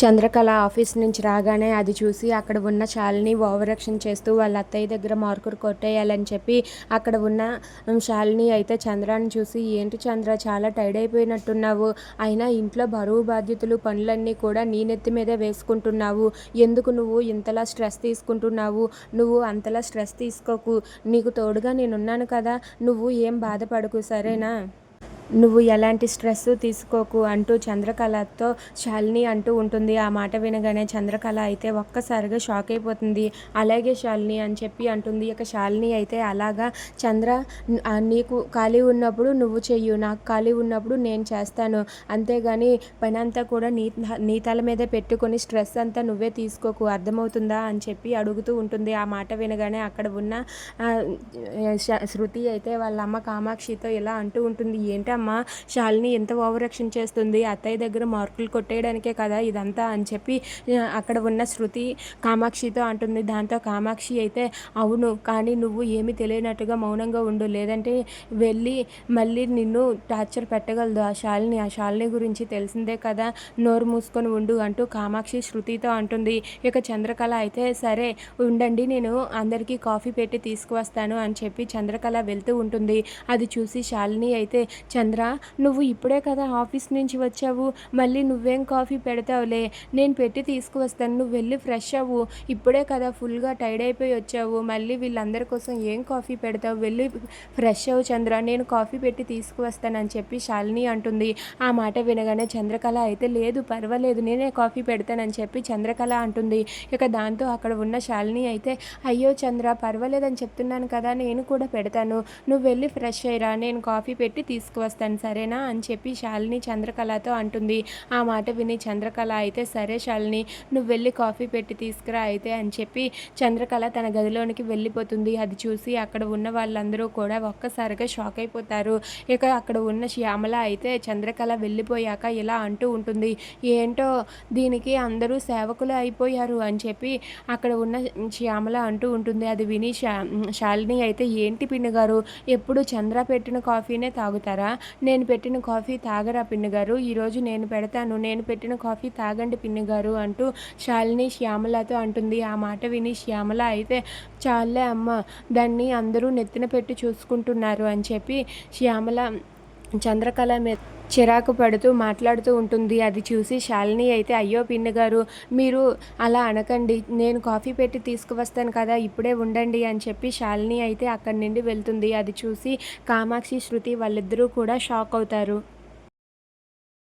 Chandrakala office నుంచి రాగానే అది చూసి అక్కడ ఉన్న శాలిని ఓవరాక్షన్ చేస్తూ వాళ్ళ అత్తయ్య దగ్గర మార్కులు కొట్టేయాలని చెప్పి అక్కడ ఉన్న శాలిని అయితే చంద్రాన్ని చూసి ఏంటి చంద్ర చాలా టైర్డ్ అయిపోయినట్టున్నావు. అయినా ఇంట్లో బరువు బాధ్యతలు పనులన్నీ కూడా నీ నెత్తి మీదే వేసుకుంటున్నావు. ఎందుకు నువ్వు ఇంతలా స్ట్రెస్ తీసుకుంటున్నావు? నువ్వు అంతలా స్ట్రెస్ తీసుకోకు. నీకు తోడుగా నేనున్నాను కదా. నువ్వు ఏం బాధపడకు సరేనా? నువ్వు ఎలాంటి స్ట్రెస్ తీసుకోకు అంటూ చంద్రకళతో శాలిని అంటూ ఉంటుంది. ఆ మాట వినగానే చంద్రకళ అయితే ఒక్కసారిగా షాక్ అయిపోతుంది. అలాగే శాలిని అని చెప్పి అంటుంది. ఇక శాలిని అయితే అలాగా చంద్ర నీకు ఖాళీ ఉన్నప్పుడు నువ్వు చెయ్యు. నాకు ఖాళీ ఉన్నప్పుడు నేను చేస్తాను. అంతేగాని పని అంతా కూడా నీ నీ తల మీదే పెట్టుకొని స్ట్రెస్ అంతా నువ్వే తీసుకోకు. అర్థమవుతుందా? అని చెప్పి అడుగుతూ ఉంటుంది. ఆ మాట వినగానే అక్కడ ఉన్న శ- శృతి అయితే వాళ్ళ అమ్మ కామాక్షితో ఇలా అంటూ ఉంటుంది. ఏంటమ్మా శాలిని ఎంత ఓవర్ యాక్షన్ చేస్తుంది అత్తయ్య దగ్గర మార్కులు కొట్టేయడానికే కదా ఇదంతా అని చెప్పి అక్కడ ఉన్న శృతి కామాక్షితో అంటుంది. దాంతో కామాక్షి అయితే అవును కానీ నువ్వు ఏమీ తెలియనట్టుగా మౌనంగా ఉండు. లేదంటే వెళ్ళి మళ్ళీ నిన్ను టార్చర్ పెట్టగలదు. ఆ శాలిని ఆ శాలిని గురించి తెలిసిందే కదా నోరు మూసుకొని ఉండు అంటూ కామాక్షి శృతితో అంటుంది. ఇక చంద్రకళ అయితే సరే ఉండండి నేను అందరికీ కాఫీ పెట్టి తీసుకువస్తాను అని చెప్పి చంద్రకళ వెళ్తూ ఉంటుంది. అది చూసి శాలిని అయితే చంద్ర నువ్వు ఇప్పుడే కదా ఆఫీస్ నుంచి వచ్చావు మళ్ళీ నువ్వేం కాఫీ పెడతావులే? నేను పెట్టి తీసుకువస్తాను నువ్వు వెళ్ళి ఫ్రెష్ అవ్వు. ఇప్పుడే కదా ఫుల్గా టైర్డ్ అయిపోయి వచ్చావు మళ్ళీ వీళ్ళందరి కోసం ఏం కాఫీ పెడతావు? వెళ్ళి ఫ్రెష్ అవ్వు చంద్ర నేను కాఫీ పెట్టి తీసుకువస్తానని చెప్పి శాలిని అంటుంది. ఆ మాట వినగానే చంద్రకళ అయితే లేదు పర్వాలేదు నేనే కాఫీ పెడతానని చెప్పి చంద్రకళ అంటుంది. ఇక దాంతో అక్కడ ఉన్న శాలిని అయితే అయ్యో చంద్ర పర్వాలేదని చెప్తున్నాను కదా నేను కూడా పెడతాను. నువ్వు వెళ్ళి ఫ్రెష్ అయ్యరా నేను కాఫీ పెట్టి తీసుకువస్తాను సరేనా? అని చెప్పి శాలిని చంద్రకళతో అంటుంది. ఆ మాట విని చంద్రకళ అయితే సరే శాలిని నువ్వు వెళ్ళి కాఫీ పెట్టి తీసుకురా అయితే అని చెప్పి చంద్రకళ తన గదిలోనికి వెళ్ళిపోతుంది. అది చూసి అక్కడ ఉన్న వాళ్ళందరూ కూడా ఒక్కసారిగా షాక్ అయిపోతారు. ఇక అక్కడ ఉన్న శ్యామల అయితే చంద్రకళ వెళ్ళిపోయాక ఇలా అంటూ ఉంటుంది. ఏంటో దీనికి అందరూ సేవకులు అయిపోయారు అని చెప్పి అక్కడ ఉన్న శ్యామల అంటూ ఉంటుంది. అది విని శా శాలిని అయితే ఏంటి పిన్ని గారు ఎప్పుడు చంద్ర పెట్టిన కాఫీనే తాగుతారా? నేను పెట్టిన కాఫీ తాగరా పిన్ని గారు ఈరోజు నేను పెడతాను. నేను పెట్టిన కాఫీ తాగండి పిన్ని గారు అంటూ శాలిని శ్యామలతో అంటుంది. ఆ మాట విని శ్యామల అయితే చాలే అమ్మ దాన్ని అందరూ నెత్తిన పెట్టి చూసుకుంటున్నారు అని చెప్పి శ్యామల చంద్రకళ మీద చిరాకు పడుతూ మాట్లాడుతూ ఉంటుంది. అది చూసి శాలిని అయితే అయ్యో పిన్ని గారు మీరు అలా అనకండి. నేను కాఫీ పెట్టి తీసుకువస్తాను కదా ఇప్పుడే ఉండండి అని చెప్పి శాలిని అయితే అక్కడి నుండి వెళ్తుంది. అది చూసి కామాక్షి శృతి వాళ్ళిద్దరూ కూడా షాక్ అవుతారు.